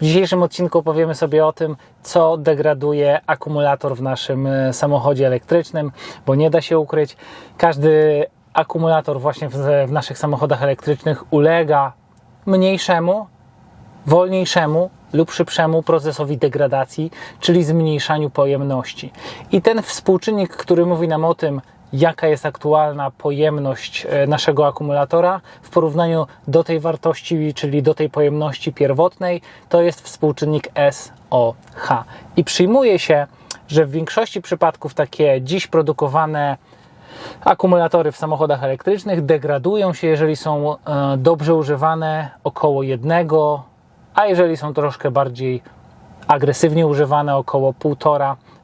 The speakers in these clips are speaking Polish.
W dzisiejszym odcinku powiemy sobie o tym, co degraduje akumulator w naszym e, samochodzie elektrycznym, bo nie da się ukryć, każdy akumulator właśnie w, w naszych samochodach elektrycznych ulega mniejszemu, wolniejszemu lub szybszemu procesowi degradacji, czyli zmniejszaniu pojemności. I ten współczynnik, który mówi nam o tym, jaka jest aktualna pojemność e, naszego akumulatora w porównaniu do tej wartości, czyli do tej pojemności pierwotnej, to jest współczynnik SOH. I przyjmuje się, że w większości przypadków takie dziś produkowane akumulatory w samochodach elektrycznych degradują się, jeżeli są e, dobrze używane, około jednego, a jeżeli są troszkę bardziej agresywnie używane, około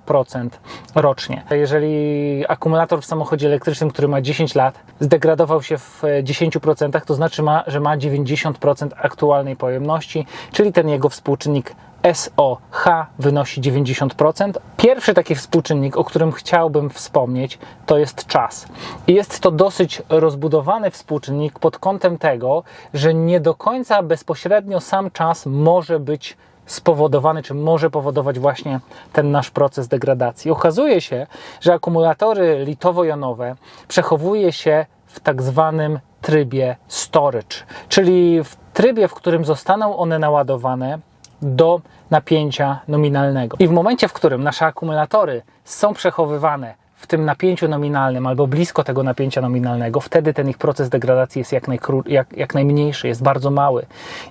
1,5% rocznie. Jeżeli akumulator w samochodzie elektrycznym, który ma 10 lat, zdegradował się w 10%, to znaczy, ma, że ma 90% aktualnej pojemności, czyli ten jego współczynnik SOH wynosi 90%. Pierwszy taki współczynnik, o którym chciałbym wspomnieć, to jest czas. I jest to dosyć rozbudowany współczynnik pod kątem tego, że nie do końca bezpośrednio sam czas może być spowodowany, czy może powodować właśnie ten nasz proces degradacji. Okazuje się, że akumulatory litowo-jonowe przechowuje się w tak zwanym trybie storage, czyli w trybie, w którym zostaną one naładowane do napięcia nominalnego. I w momencie, w którym nasze akumulatory są przechowywane w tym napięciu nominalnym albo blisko tego napięcia nominalnego, wtedy ten ich proces degradacji jest jak, najkró- jak, jak najmniejszy, jest bardzo mały.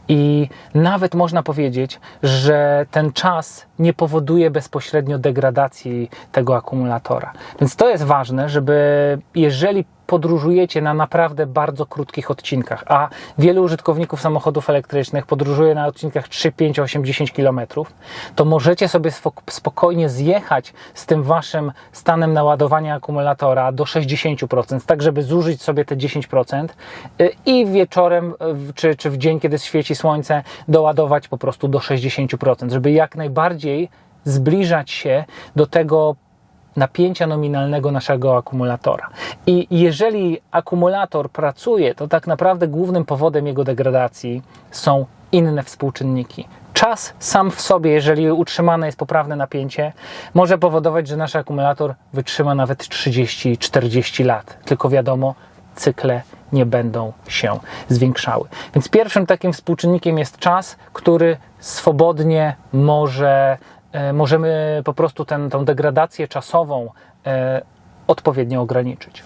I nawet można powiedzieć, że ten czas nie powoduje bezpośrednio degradacji tego akumulatora. Więc to jest ważne, żeby jeżeli podróżujecie na naprawdę bardzo krótkich odcinkach, a wielu użytkowników samochodów elektrycznych podróżuje na odcinkach 3, 5, 8, 10 km, to możecie sobie spokojnie zjechać z tym waszym stanem naładowania akumulatora do 60%, tak żeby zużyć sobie te 10% y, i wieczorem czy, czy w dzień, kiedy świeci słońce, doładować po prostu do 60%, żeby jak najbardziej zbliżać się do tego napięcia nominalnego naszego akumulatora. I jeżeli akumulator pracuje, to tak naprawdę głównym powodem jego degradacji są inne współczynniki. Czas sam w sobie, jeżeli utrzymane jest poprawne napięcie, może powodować, że nasz akumulator wytrzyma nawet 30-40 lat. Tylko wiadomo, cykle nie będą się zwiększały. Więc pierwszym takim współczynnikiem jest czas, który swobodnie może możemy po prostu tą degradację czasową odpowiednio ograniczyć.